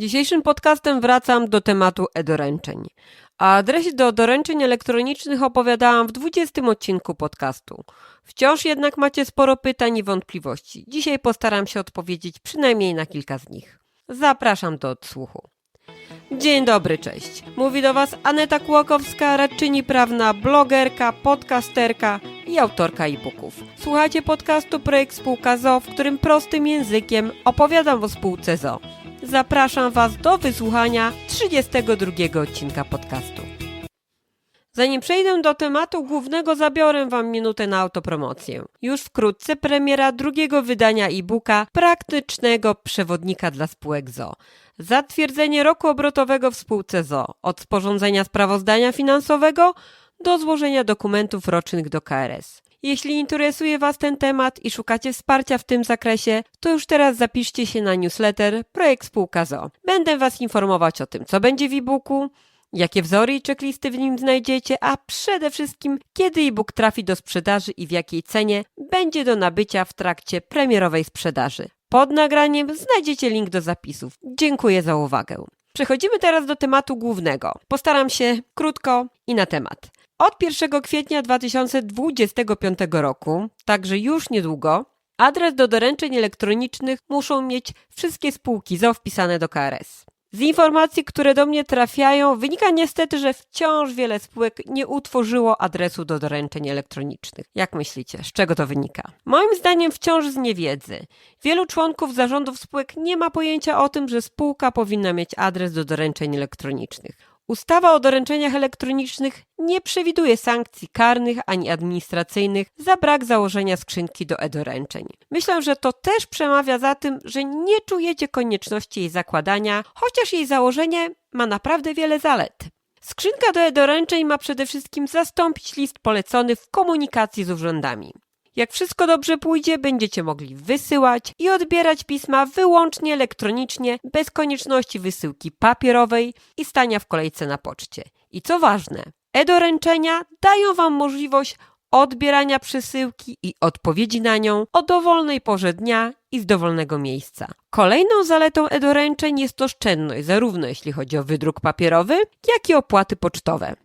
Dzisiejszym podcastem wracam do tematu e-doręczeń. O adresie do doręczeń elektronicznych opowiadałam w 20 odcinku podcastu. Wciąż jednak macie sporo pytań i wątpliwości. Dzisiaj postaram się odpowiedzieć przynajmniej na kilka z nich. Zapraszam do odsłuchu. Dzień dobry, cześć. Mówi do Was Aneta Kłokowska, radczyni prawna, blogerka, podcasterka i autorka e-booków. Słuchacie podcastu Projekt Spółka ZO, w którym prostym językiem opowiadam o spółce ZO. Zapraszam Was do wysłuchania 32 odcinka podcastu. Zanim przejdę do tematu głównego, zabiorę Wam minutę na autopromocję. Już wkrótce premiera drugiego wydania e-booka Praktycznego Przewodnika dla Spółek ZO. Zatwierdzenie roku obrotowego w spółce ZO. Od sporządzenia sprawozdania finansowego do złożenia dokumentów rocznych do KRS. Jeśli interesuje Was ten temat i szukacie wsparcia w tym zakresie, to już teraz zapiszcie się na newsletter Projekt Spółka ZO. Będę Was informować o tym, co będzie w e-booku, jakie wzory i checklisty w nim znajdziecie, a przede wszystkim kiedy e-book trafi do sprzedaży i w jakiej cenie będzie do nabycia w trakcie premierowej sprzedaży. Pod nagraniem znajdziecie link do zapisów. Dziękuję za uwagę. Przechodzimy teraz do tematu głównego. Postaram się krótko i na temat. Od 1 kwietnia 2025 roku, także już niedługo, adres do doręczeń elektronicznych muszą mieć wszystkie spółki ZO wpisane do KRS. Z informacji, które do mnie trafiają, wynika niestety, że wciąż wiele spółek nie utworzyło adresu do doręczeń elektronicznych. Jak myślicie, z czego to wynika? Moim zdaniem wciąż z niewiedzy. Wielu członków zarządów spółek nie ma pojęcia o tym, że spółka powinna mieć adres do doręczeń elektronicznych. Ustawa o doręczeniach elektronicznych nie przewiduje sankcji karnych ani administracyjnych za brak założenia skrzynki do e-doręczeń. Myślę, że to też przemawia za tym, że nie czujecie konieczności jej zakładania, chociaż jej założenie ma naprawdę wiele zalet. Skrzynka do e-doręczeń ma przede wszystkim zastąpić list polecony w komunikacji z urzędami. Jak wszystko dobrze pójdzie, będziecie mogli wysyłać i odbierać pisma wyłącznie elektronicznie, bez konieczności wysyłki papierowej i stania w kolejce na poczcie. I co ważne, e-doręczenia dają Wam możliwość odbierania przesyłki i odpowiedzi na nią o dowolnej porze dnia i z dowolnego miejsca. Kolejną zaletą e-doręczeń jest oszczędność, zarówno jeśli chodzi o wydruk papierowy, jak i opłaty pocztowe.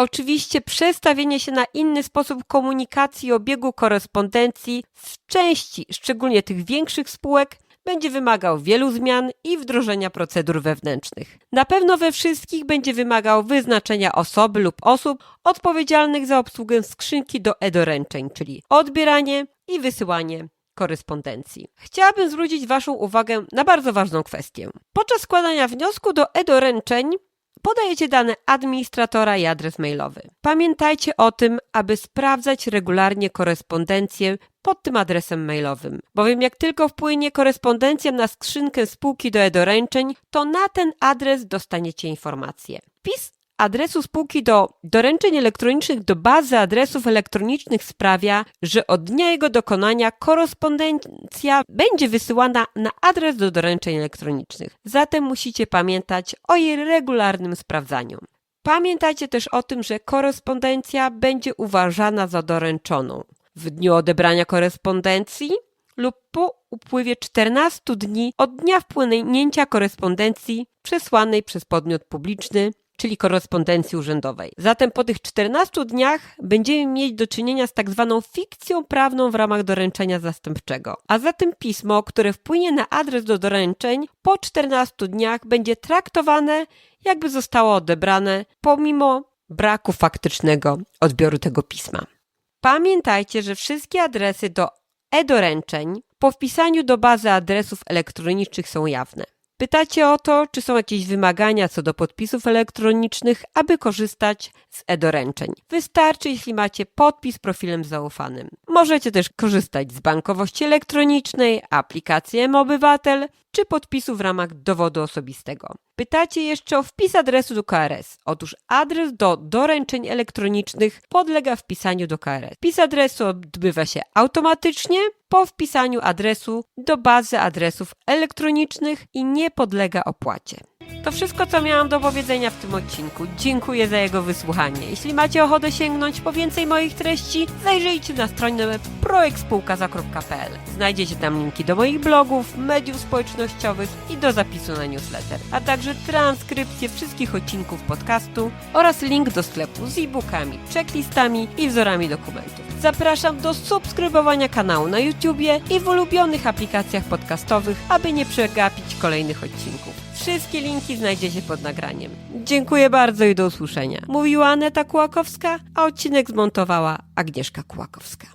Oczywiście przestawienie się na inny sposób komunikacji i obiegu korespondencji w części, szczególnie tych większych spółek, będzie wymagał wielu zmian i wdrożenia procedur wewnętrznych. Na pewno we wszystkich będzie wymagał wyznaczenia osoby lub osób odpowiedzialnych za obsługę skrzynki do e-doręczeń, czyli odbieranie i wysyłanie korespondencji. Chciałabym zwrócić Waszą uwagę na bardzo ważną kwestię. Podczas składania wniosku do e-doręczeń podajecie dane administratora i adres mailowy. Pamiętajcie o tym, aby sprawdzać regularnie korespondencję pod tym adresem mailowym, bowiem jak tylko wpłynie korespondencja na skrzynkę spółki do e-doręczeń, to na ten adres dostaniecie informację. Wpis adresu spółki do doręczeń elektronicznych do bazy adresów elektronicznych sprawia, że od dnia jego dokonania korespondencja będzie wysyłana na adres do doręczeń elektronicznych. Zatem musicie pamiętać o jej regularnym sprawdzaniu. Pamiętajcie też o tym, że korespondencja będzie uważana za doręczoną. W dniu odebrania korespondencji lub po upływie 14 dni od dnia wpłynięcia korespondencji przesłanej przez podmiot publiczny czyli korespondencji urzędowej. Zatem po tych 14 dniach będziemy mieć do czynienia z tak zwaną fikcją prawną w ramach doręczenia zastępczego. A zatem pismo, które wpłynie na adres do doręczeń po 14 dniach będzie traktowane jakby zostało odebrane pomimo braku faktycznego odbioru tego pisma. Pamiętajcie, że wszystkie adresy do e-doręczeń po wpisaniu do bazy adresów elektronicznych są jawne. Pytacie o to, czy są jakieś wymagania co do podpisów elektronicznych, aby korzystać z e-doręczeń. Wystarczy, jeśli macie podpis profilem zaufanym. Możecie też korzystać z bankowości elektronicznej, aplikacji M-Obywatel czy podpisu w ramach dowodu osobistego. Pytacie jeszcze o wpis adresu do KRS. Otóż adres do doręczeń elektronicznych podlega wpisaniu do KRS. Wpis adresu odbywa się automatycznie po wpisaniu adresu do bazy adresów elektronicznych i nie podlega opłacie. To wszystko, co miałam do powiedzenia w tym odcinku. Dziękuję za jego wysłuchanie. Jeśli macie ochotę sięgnąć po więcej moich treści, zajrzyjcie na stronę projektspółkaza.pl. Znajdziecie tam linki do moich blogów, mediów społecznościowych i do zapisu na newsletter, a także transkrypcje wszystkich odcinków podcastu oraz link do sklepu z e-bookami, checklistami i wzorami dokumentów. Zapraszam do subskrybowania kanału na YouTubie i w ulubionych aplikacjach podcastowych, aby nie przegapić kolejnych odcinków. Wszystkie linki znajdziecie pod nagraniem. Dziękuję bardzo i do usłyszenia. Mówiła Aneta Kułakowska, a odcinek zmontowała Agnieszka Kułakowska.